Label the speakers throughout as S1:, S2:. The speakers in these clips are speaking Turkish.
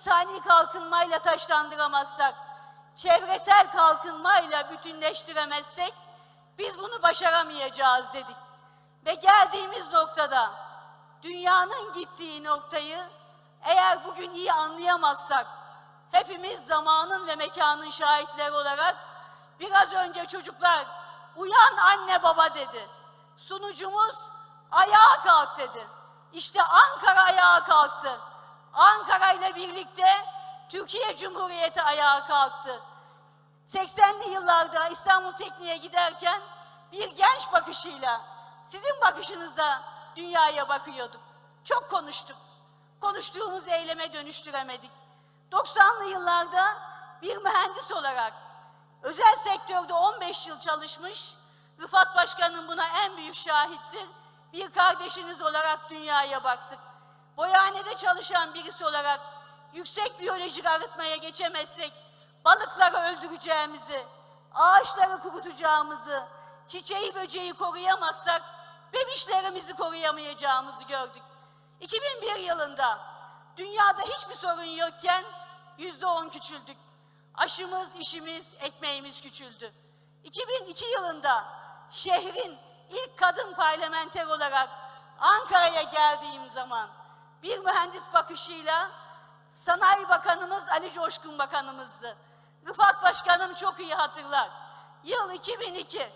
S1: insani kalkınmayla taşlandıramazsak, çevresel kalkınmayla bütünleştiremezsek biz bunu başaramayacağız dedik. Ve geldiğimiz noktada dünyanın gittiği noktayı eğer bugün iyi anlayamazsak hepimiz zamanın ve mekanın şahitleri olarak biraz önce çocuklar uyan anne baba dedi. Sunucumuz ayağa kalk dedi. İşte Ankara ayağa kalktı. Ankara ile birlikte Türkiye Cumhuriyeti ayağa kalktı. 80'li yıllarda İstanbul Tekniğe giderken bir genç bakışıyla sizin bakışınızda dünyaya bakıyorduk. Çok konuştuk. Konuştuğumuz eyleme dönüştüremedik. 90'lı yıllarda bir mühendis olarak özel sektörde 15 yıl çalışmış, Rıfat Başkan'ın buna en büyük şahittir. Bir kardeşiniz olarak dünyaya baktık. Boyanede çalışan birisi olarak yüksek biyolojik arıtmaya geçemezsek balıkları öldüreceğimizi, ağaçları kurutacağımızı, çiçeği böceği koruyamazsak bebişlerimizi koruyamayacağımızı gördük. 2001 yılında dünyada hiçbir sorun yokken yüzde on küçüldük. Aşımız, işimiz, ekmeğimiz küçüldü. 2002 yılında şehrin ilk kadın parlamenter olarak Ankara'ya geldiğim zaman bir mühendis bakışıyla Sanayi Bakanımız Ali Coşkun Bakanımızdı. Rıfat Başkanım çok iyi hatırlar. Yıl 2002.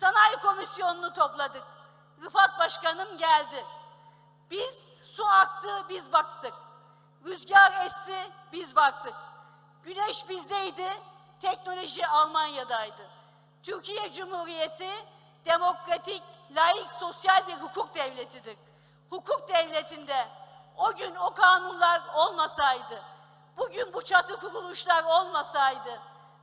S1: Sanayi Komisyonu'nu topladık. Rıfat Başkanım geldi. Biz su aktı, biz baktık. Rüzgar esti, biz baktık. Güneş bizdeydi, teknoloji Almanya'daydı. Türkiye Cumhuriyeti demokratik, laik, sosyal bir hukuk devletidir. Hukuk devletinde o gün o kanunlar olmasaydı, bugün bu çatı kuruluşlar olmasaydı,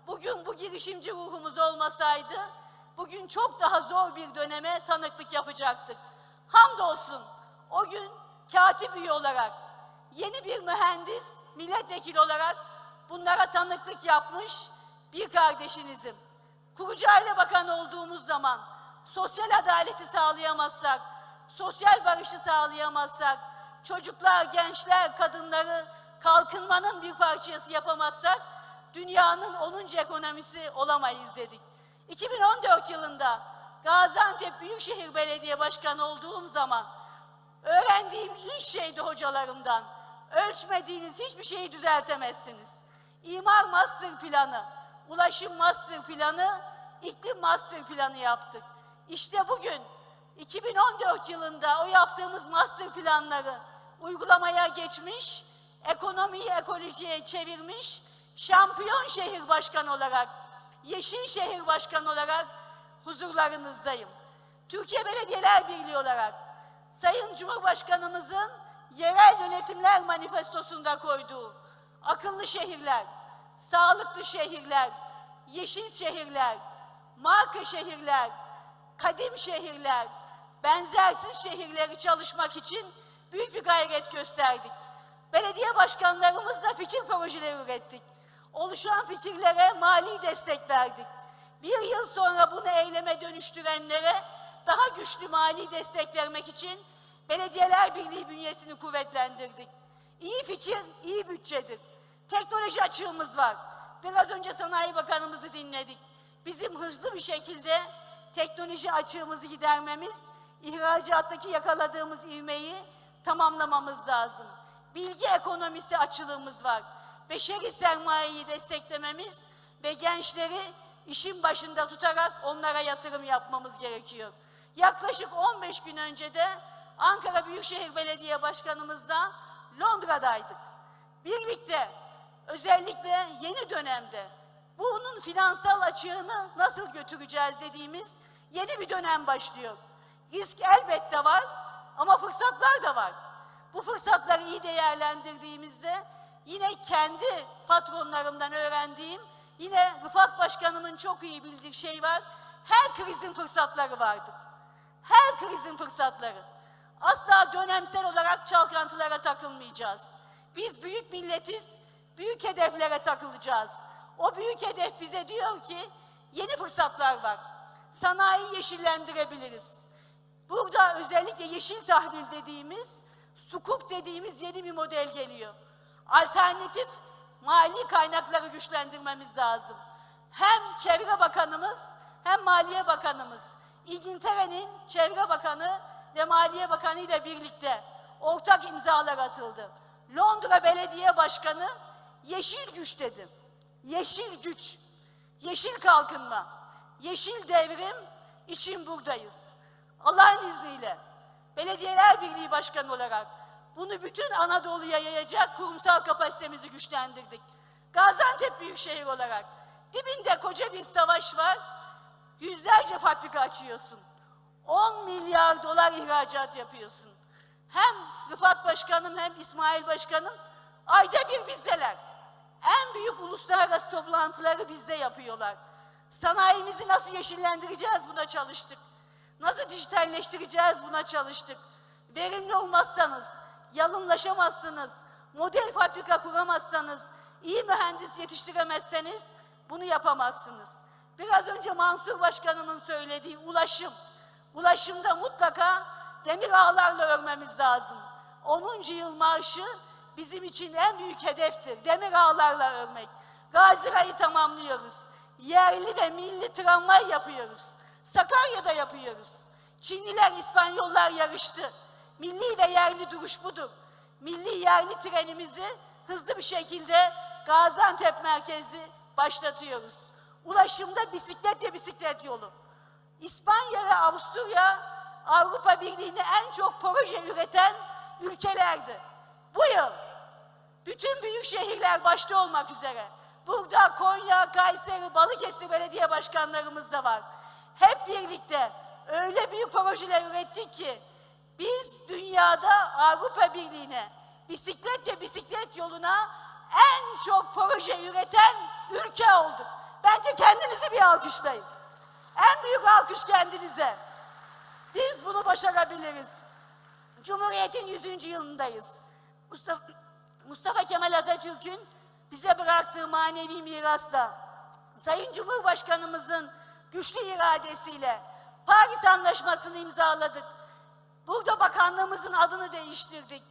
S1: bugün bu girişimci ruhumuz olmasaydı, bugün çok daha zor bir döneme tanıklık yapacaktık. Hamdolsun o gün katip üye olarak, yeni bir mühendis, milletvekili olarak bunlara tanıklık yapmış bir kardeşinizim. Kurucu Aile Bakanı olduğumuz zaman sosyal adaleti sağlayamazsak, sosyal barışı sağlayamazsak, çocuklar, gençler, kadınları kalkınmanın bir parçası yapamazsak dünyanın 10. ekonomisi olamayız dedik. 2014 yılında Gaziantep Büyükşehir Belediye Başkanı olduğum zaman öğrendiğim ilk şeydi hocalarımdan. Ölçmediğiniz hiçbir şeyi düzeltemezsiniz. İmar master planı, ulaşım master planı, iklim master planı yaptık. İşte bugün 2014 yılında o yaptığımız master planları uygulamaya geçmiş, ekonomiyi ekolojiye çevirmiş, şampiyon şehir başkanı olarak, yeşil şehir başkanı olarak huzurlarınızdayım. Türkiye Belediyeler Birliği olarak Sayın Cumhurbaşkanımızın yerel yönetimler manifestosunda koyduğu akıllı şehirler, sağlıklı şehirler, yeşil şehirler, marka şehirler, kadim şehirler, benzersiz şehirleri çalışmak için büyük bir gayret gösterdik. Belediye başkanlarımızla fikir projeleri ürettik. Oluşan fikirlere mali destek verdik. Bir yıl sonra bunu eyleme dönüştürenlere daha güçlü mali destek vermek için Belediyeler Birliği bünyesini kuvvetlendirdik. İyi fikir, iyi bütçedir. Teknoloji açığımız var. Biraz önce Sanayi Bakanımızı dinledik. Bizim hızlı bir şekilde teknoloji açığımızı gidermemiz, ihracattaki yakaladığımız ivmeyi tamamlamamız lazım. Bilgi ekonomisi açılığımız var. Beşeri sermayeyi desteklememiz ve gençleri işin başında tutarak onlara yatırım yapmamız gerekiyor. Yaklaşık 15 gün önce de Ankara Büyükşehir Belediye Başkanımızla Londra'daydık. Birlikte özellikle yeni dönemde bunun finansal açığını nasıl götüreceğiz dediğimiz yeni bir dönem başlıyor. Risk elbette var ama fırsatlar da var. Bu fırsatları iyi değerlendirdiğimizde yine kendi patronlarımdan öğrendiğim, yine Rıfat Başkanımın çok iyi bildiği şey var. Her krizin fırsatları vardır. Her krizin fırsatları. Asla dönemsel olarak çalkantılara takılmayacağız. Biz büyük milletiz, büyük hedeflere takılacağız. O büyük hedef bize diyor ki yeni fırsatlar var. Sanayi yeşillendirebiliriz. Burada özellikle yeşil tahvil dediğimiz, sukuk dediğimiz yeni bir model geliyor. alternatif mali kaynakları güçlendirmemiz lazım. Hem Çevre Bakanımız hem Maliye Bakanımız İngiltere'nin Çevre Bakanı ve Maliye Bakanı ile birlikte ortak imzalar atıldı. Londra Belediye Başkanı yeşil güç dedi. Yeşil güç, yeşil kalkınma, yeşil devrim için buradayız. Allah'ın izniyle Belediyeler Birliği Başkanı olarak bunu bütün Anadolu'ya yayacak kurumsal kapasitemizi güçlendirdik. Gaziantep Büyükşehir olarak dibinde koca bir savaş var. Yüzlerce fabrika açıyorsun. 10 milyar dolar ihracat yapıyorsun. Hem Rıfat Başkanım hem İsmail Başkanım ayda bir bizdeler. En büyük uluslararası toplantıları bizde yapıyorlar. Sanayimizi nasıl yeşillendireceğiz buna çalıştık. Nasıl dijitalleştireceğiz buna çalıştık. Verimli olmazsanız, yalınlaşamazsınız, model fabrika kuramazsanız, iyi mühendis yetiştiremezseniz bunu yapamazsınız. Biraz önce Mansur Başkanımın söylediği ulaşım. Ulaşımda mutlaka demir ağlarla örmemiz lazım. 10. yıl marşı bizim için en büyük hedeftir. Demir ağlarla örmek. Gazira'yı tamamlıyoruz. Yerli ve milli tramvay yapıyoruz. Sakarya'da yapıyoruz. Çinliler, İspanyollar yarıştı. Milli ve yerli duruş budur. Milli yerli trenimizi hızlı bir şekilde Gaziantep merkezi başlatıyoruz. Ulaşımda bisiklet ve bisiklet yolu. İspanya ve Avusturya Avrupa Birliği'ne en çok proje üreten ülkelerdi. Bu yıl bütün büyük şehirler başta olmak üzere. Burada Konya, Kayseri, Balıkesir belediye başkanlarımız da var. Hep birlikte öyle büyük projeler ürettik ki biz dünyada Avrupa Birliği'ne bisiklet ve bisiklet yoluna en çok proje üreten ülke olduk. Bence kendinizi bir alkışlayın. En büyük alkış kendinize. Biz bunu başarabiliriz. Cumhuriyet'in 100. yılındayız. Mustafa, Mustafa Kemal Atatürk'ün bize bıraktığı manevi mirasla, Sayın Cumhurbaşkanımızın güçlü iradesiyle Paris Anlaşması'nı imzaladık. Burada bakanlığımızın adını değiştirdik.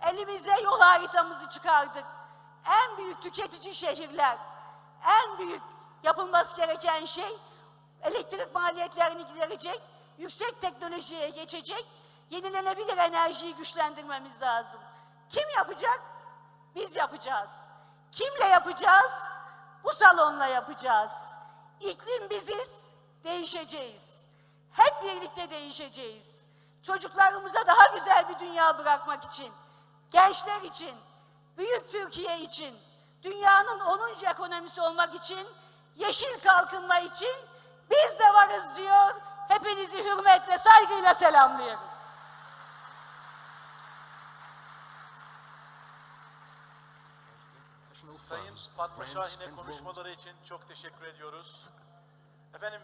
S1: Elimizde yol haritamızı çıkardık. En büyük tüketici şehirler, en büyük yapılması gereken şey elektrik maliyetlerini giderecek, yüksek teknolojiye geçecek, yenilenebilir enerjiyi güçlendirmemiz lazım. Kim yapacak? Biz yapacağız. Kimle yapacağız? Bu salonla yapacağız. İklim biziz, değişeceğiz. Hep birlikte değişeceğiz. Çocuklarımıza daha güzel bir dünya bırakmak için, gençler için, büyük Türkiye için, dünyanın 10. ekonomisi olmak için, yeşil kalkınma için biz de varız diyor. Hepinizi hürmetle, saygıyla selamlıyorum.
S2: Sayın Fatma Şahin'e konuşmaları için çok teşekkür ediyoruz. Efendim